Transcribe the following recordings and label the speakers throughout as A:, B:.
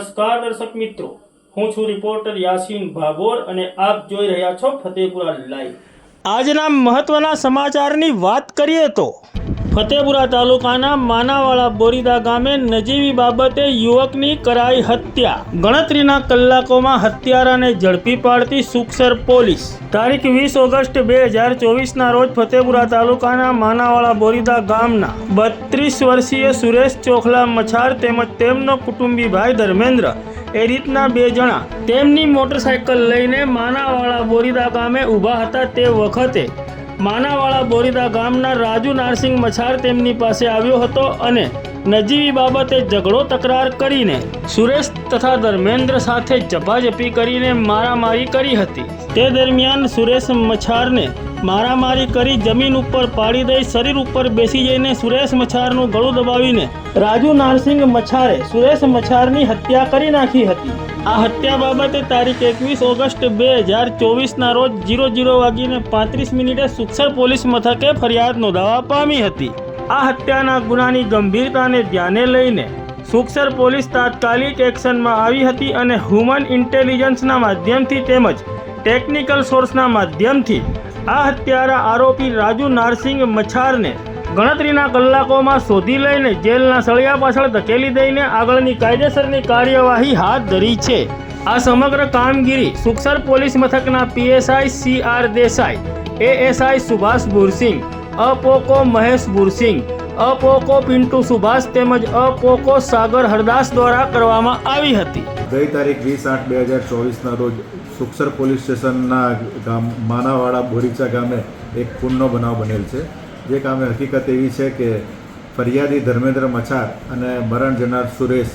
A: દર્શક મિત્રો. હું છું રિપોર્ટર યાસીન ભાગોર અને આપ જોઈ રહ્યા છો ફતેપુરા લાઈવ. આજના મહત્વના સમાચારની વાત કરીએ તો ફતેપુરા તાલુકાના માનાવાળા બોરીદા ગામે નજીવી બાબતે યુવકની કરાઈ હત્યા. ગણતરીના કલાકોમાં હત્યારાને ઝડપી પાડતી સુખસર પોલીસ. તારીખ વીસ ઓગસ્ટ બે હજાર ચોવીસના રોજ ફતેપુરા તાલુકાના માનાવાળા બોરીદા ગામના બત્રીસ વર્ષીય સુરેશ ચોખલા મછાર તેમજ તેમનો કુટુંબી ભાઈ ધર્મેન્દ્ર એ રીતના બે જણા તેમની મોટરસાયકલ લઈને માનાવાળા બોરીદા ગામે ઊભા હતા તે વખતે માનાવાડા બોરીદા ગામના રાજુ નારસિંહ મછાર તેમની પાસે આવ્યો હતો અને નજીવી બાબતે ઝઘડો તકરાર કરીને સુરેશ તથા ધર્મેન્દ્ર સાથે ઝપાઝપી કરીને મારામારી કરી હતી. તે દરમિયાન સુરેશ મછારને મારામારી કરી જમીન ઉપર પાડી દઈ શરીર ઉપર બેસી જઈને સુરેશ મછારનું ગળું દબાવીને રાજુ નારસિંહ મછારે સુરેશ મછારની હત્યા કરી નાખી હતી. આ હત્યા બાબતે તારીખ એકવીસ ઓગસ્ટ બે હજાર ચોવીસના રોજ જીરો જીરો વાગીને પાંત્રીસ મિનિટે સુક્ષર પોલીસ મથકે ફરિયાદ નોંધાવા પામી હતી. આ હત્યાના ગુનાની ગંભીરતાને ધ્યાને લઈને સુક્ષર પોલીસ તાત્કાલિક એક્શનમાં આવી હતી અને હ્યુમન ઇન્ટેલિજન્સના માધ્યમથી તેમજ ટેકનિકલ સોર્સના માધ્યમથી આ હત્યારા આરોપી રાજુ નારસિંહ મછારને ગણતરીના કલાકોમાં શોધી લઈને જેલના સળિયા પાછળ ધકેલી દઈને આગળની કાયદેસરની કાર્યવાહી હાથ ધરી છે. આ સમગ્ર કામગીરી સુખસર પોલીસ મથકના PSI C R Desai, ASI Subhash Bhursinh અપોકો Mahesh Bhursinh અપોકો પિન્ટુ સુભાષ તેમજ અપોકો સાગર હરદાસ દ્વારા કરવામાં આવી હતી.
B: ગઈ તારીખ વીસ આઠ બે હજાર ચોવીસના રોજ સુખસર પોલીસ સ્ટેશનના ગામ માનાવાડા બોરીચા ગામે એક ખૂનનો બનાવ બનેલ છે. જે કામે હકીકત એવી છે કે ફરિયાદી ધર્મેન્દ્ર મછાર અને મરણ જનાર સુરેશ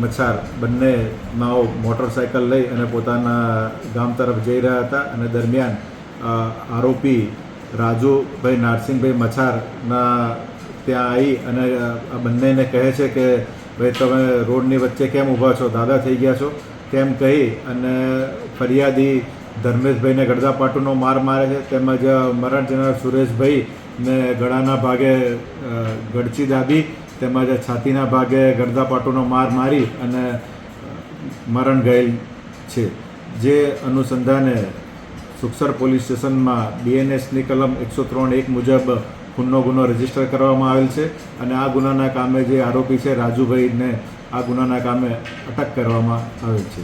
B: મછાર બંને માઓ મોટરસાયકલ લઈ અને પોતાના ગામ તરફ જઈ રહ્યા હતા અને દરમિયાન આરોપી રાજુભાઈ નારસિંહભાઈ મછારના ત્યાં આવી અને આ બંનેને કહે છે કે, ભાઈ, તમે રોડની વચ્ચે કેમ ઊભા છો? દાદા થઈ ગયા છો? કેમ કહી અને ફરિયાદી ધર્મેશભાઈને ગળદાપાટુનો માર મારે છે, તેમજ મરણ જનાર સુરેશભાઈને ગળાના ભાગે ગડચી દાબી, તેમજ છાતીના ભાગે ગડદાપાટુનો માર મારી અને મરણ ગયેલ છે. જે અનુસંધાને સુખસર પોલીસ સ્ટેશનમાં બીએનએસની કલમ એકસો ત્રણ એક મુજબ ખૂનનો ગુનો રજિસ્ટર કરવામાં આવેલ છે અને આ ગુનાના કામે જે આરોપી છે, રાજુભાઈને આ ગુનાના કામે અટક કરવામાં આવેલ છે.